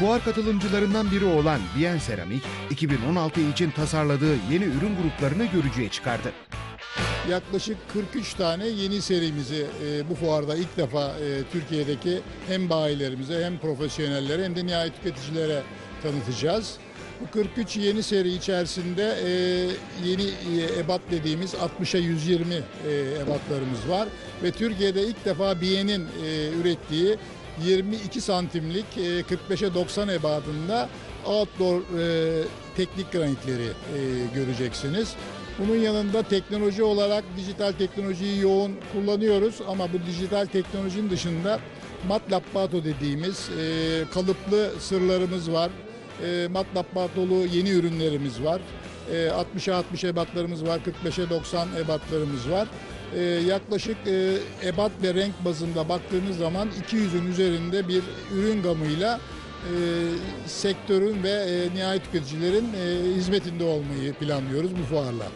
Fuar katılımcılarından biri olan Bien Seramik, 2016 için tasarladığı yeni ürün gruplarını görücüye çıkardı. Yaklaşık 43 tane yeni serimizi e, bu fuarda ilk defa e, Türkiye'deki hem bayilerimize hem profesyonellere hem de nihayet tüketicilere tanıtacağız. Bu 43 yeni seri içerisinde e, yeni e, ebat dediğimiz 60'a 120 e, ebatlarımız var ve Türkiye'de ilk defa Bien'in e, ürettiği 22 santimlik e, 45'e 90 ebadında outdoor e, teknik granitleri e, göreceksiniz. Bunun yanında teknoloji olarak dijital teknolojiyi yoğun kullanıyoruz ama bu dijital teknolojinin dışında MATLAB Bato dediğimiz e, kalıplı sırlarımız var. MATLAB Batolu yeni ürünlerimiz var. E, 60'a 60 ebatlarımız var, 45'e 90 ebatlarımız var. E, yaklaşık e, ebat ve renk bazında baktığınız zaman 200'ün üzerinde bir ürün gamıyla e, sektörün ve e, nihayet tüketicilerin e, hizmetinde olmayı planlıyoruz bu fuarla.